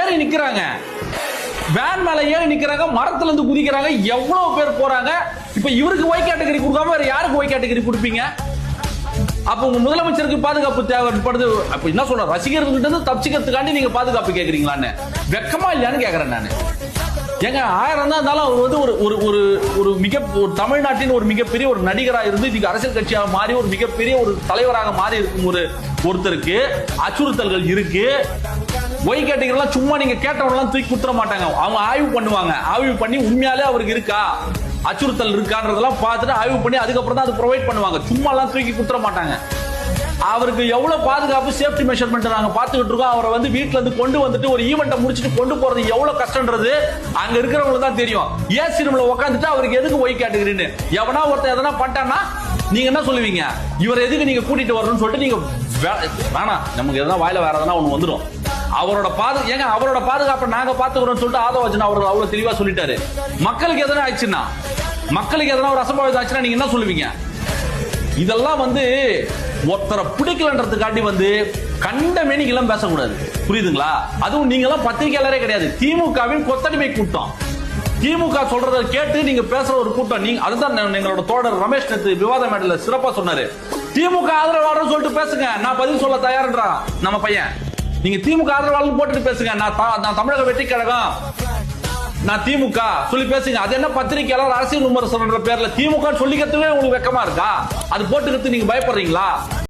ஏறி நிக்கிறாங்க. வேன் மேல ஏறி நிக்கிறாங்க மரத்துல இருந்து குதிக்கிறாங்க. எவ்வளவு பேர் போறாங்க? இப்ப இவருக்கு ஒய் கேட்டகரி கொடுக்காம வேற யாருக்கு ஒய் கேட்டகரி கொடுப்பீங்க? அப்ப உங்க முதலமைச்சருக்கு பாதுகாப்பு தேவைப்படுது அப்ப என்ன சொல்ற? ரசிகர்கள்ட்ட இருந்து தப்பிச்சுக்கிறதுக்காண்டி நீங்க பாதுகாப்பு கேக்குறீங்களான்னு. வெக்கமா இல்லையான்னு கேக்குறேன் நான். ஏங்க ஆயிரம் தான் இருந்தாலும் அவர் வந்து ஒரு ஒரு ஒரு ஒரு மிக ஒரு தமிழ்நாட்டின் ஒரு மிகப்பெரிய ஒரு நடிகராக இருந்து இன்னைக்கு அரசியல் கட்சியாக மாறி ஒரு மிகப்பெரிய ஒரு தலைவராக மாறி இருக்கும் ஒரு ஒருத்தருக்கு அச்சுறுத்தல்கள் இருக்கு. ஒய் கேட்டீங்கன்னா சும்மா நீங்க கேட்டவங்களாம் தூக்கி குத்துற மாட்டாங்க. அவங்க ஆய்வு பண்ணுவாங்க. ஆய்வு பண்ணி உண்மையாலே அவருக்கு இருக்கா? அச்சுறுத்தல் இருக்கான்றதெல்லாம் பார்த்துட்டு ஆய்வு பண்ணி அதுக்கப்புறம் தான் அது ப்ரொவைட் பண்ணுவாங்க. சும்மா எல்லாம் தூக்கி குத்துற மாட்டாங்க. அவருக்கு எவ்வளவு பாதுகாப்பு சேஃப்டி மெஷர்மெண்ட் நாங்க பாத்துக்கிட்டு இருக்கோம். அவரை வந்து வீட்டுல இருந்து கொண்டு வந்துட்டு ஒரு ஈவெண்ட்டை முடிச்சுட்டு கொண்டு போறது எவ்வளவு கஷ்டம்ன்றது அங்க இருக்கிறவங்களுக்கு தான் தெரியும். ஏசி ரூம்ல உட்காந்துட்டு அவருக்கு எதுக்கு ஒய் கேட்டுக்கிறீன்னு? எவனா ஒருத்தர் எதனா பண்ணிட்டான்னா நீங்க என்ன சொல்லுவீங்க? இவர் எதுக்கு நீங்க கூட்டிட்டு வரணும்னு சொல்லிட்டு நீங்க வே- வேணாம் நமக்கு எதனா வாயில வேற எதனா ஒண்ணு வந்துடும் அவரோட பாது ஏங்க அவரோட பாதுகாப்பை நாங்க பாத்துக்கிறோம்னு சொல்லிட்டு ஆதவச்சன் அவர் அவ்வளவு தெளிவா சொல்லிட்டாரு. மக்களுக்கு எதனா ஆயிடுச்சுன்னா மக்களுக்கு எதனா ஒரு அசம்பாவிதம் ஆச்சுன்னா நீங்க என்ன சொல்லுவீங்க? இதெல்லாம் வந்து ஒருத்தரை பிடிக்கலன்றதுக்காண்டி வந்து கண்ட மேனிக்கெல்லாம் பேசக்கூடாது. புரியுதுங்களா? அதுவும் நீங்க எல்லாம் பத்திரிகையாளரே கிடையாது. திமுகவின் கொத்தடிமை கூட்டம். திமுக சொல்றத கேட்டு நீங்க பேசுற ஒரு கூட்டம். நீங்க அதுதான் எங்களோட தோழர் ரமேஷ் நேத்து விவாத மேடல சிறப்பா சொன்னாரு. திமுக ஆதரவாளர் சொல்லிட்டு பேசுங்க. நான் பதில் சொல்ல தயார்ன்றான் நம்ம பையன். நீங்க திமுக ஆதரவாளர் போட்டுட்டு பேசுங்க. நான் தா- நான் தமிழக வெற்றி கழகம் நான் திமுக சொல்லி பேசுங்க. அது என்ன பத்திரிகையாளர் அரசியல் விமர்சனம் பேர்ல திமுக சொல்லிக்கிறதுவே உங்களுக்கு வெக்கமா இருக்கா? அது போட்டுக்கிறது நீங்க பயப்படுறீங்களா?